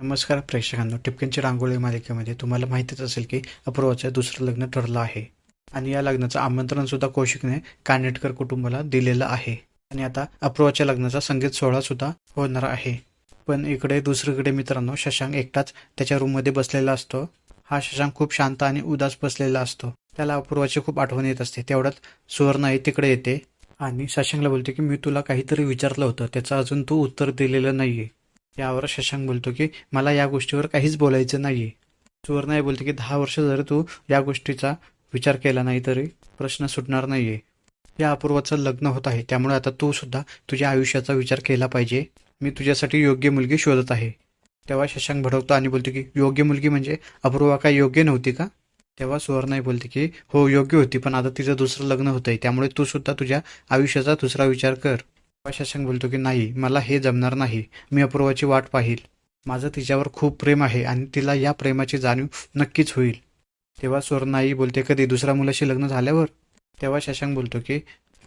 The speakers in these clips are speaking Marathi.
नमस्कार प्रेक्षकांनो टिपकेंची रांगोळी मालिकेमध्ये तुम्हाला माहितीच असेल की अपूर्वाचं दुसरं लग्न ठरलं आहे. आणि या लग्नाचं आमंत्रण सुद्धा कौशिकने कानेटकर कुटुंबाला दिलेलं आहे. आणि आता अपूर्वाच्या लग्नाचा संगीत सोहळा सुद्धा होणार आहे. पण इकडे दुसरीकडे मित्रांनो शशांक एकटाच त्याच्या रूममध्ये बसलेला असतो. हा शशांक खूप शांत आणि उदास बसलेला असतो. त्याला अपूर्वाची खूप आठवण येत असते. तेवढ्यात सुवर्णाई तिकडे येते. आणि शशांकला बोलते की मी तुला काहीतरी विचारलं होतं. त्याचं अजून तू उत्तर दिलेलं नाहीये. यावर शशांक बोलतो की मला या गोष्टीवर काहीच बोलायचं नाहीये. सुवर्णाई बोलते की दहा वर्ष जरी तू या गोष्टीचा विचार केला नाही तरी प्रश्न सुटणार नाहीये. या अपूर्वाचं लग्न होत आहे. त्यामुळे आता तू सुद्धा तुझ्या आयुष्याचा विचार केला पाहिजे. मी तुझ्यासाठी योग्य मुलगी शोधत आहे. तेव्हा शशांक भडवतो आणि बोलतो की योग्य मुलगी म्हणजे अपूर्वा काय योग्य नव्हती का? तेव्हा सुवर्णाई बोलते की हो योग्य होती पण आता तिचं दुसरं लग्न होतंय. त्यामुळे तू सुद्धा तुझ्या आयुष्याचा दुसरा विचार कर. शशांक बोलतो की नाही मला हे जमणार नाही. मी अपूर्वाची वाट पाहिल. माझं तिच्यावर खूप प्रेम आहे आणि तिला या प्रेमाची जाणीव नक्कीच होईल. तेव्हा सुवर्णाई बोलते कधी? दुसऱ्या मुलाशी लग्न झाल्यावर? तेव्हा शशांक बोलतो की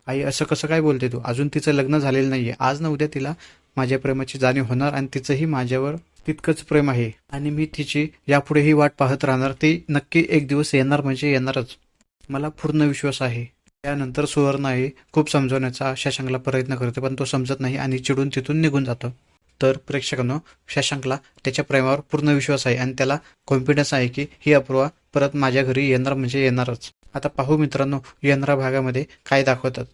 आई असं कसं काय बोलते तू? अजून तिचं लग्न झालेलं नाहीये. आज ना उद्या तिला माझ्या प्रेमाची जाणीव होणार आणि तिचंही माझ्यावर तितकंच प्रेम आहे. आणि मी तिची यापुढेही वाट पाहत राहणार. ती नक्की एक दिवस येणार म्हणजे येणारच. मला पूर्ण विश्वास आहे. त्यानंतर सुवर्णाही खूप समजवण्याचा शशांकला प्रयत्न करते पण तो समजत नाही आणि चिडून तिथून निघून जातो. तर प्रेक्षकांनो शशांकला त्याच्या प्रेमावर पूर्ण विश्वास आहे आणि त्याला कॉन्फिडन्स आहे की ही अपूर्वा परत माझ्या घरी येणार म्हणजे येणारच. आता पाहू मित्रांनो येणाऱ्या भागामध्ये काय दाखवतात.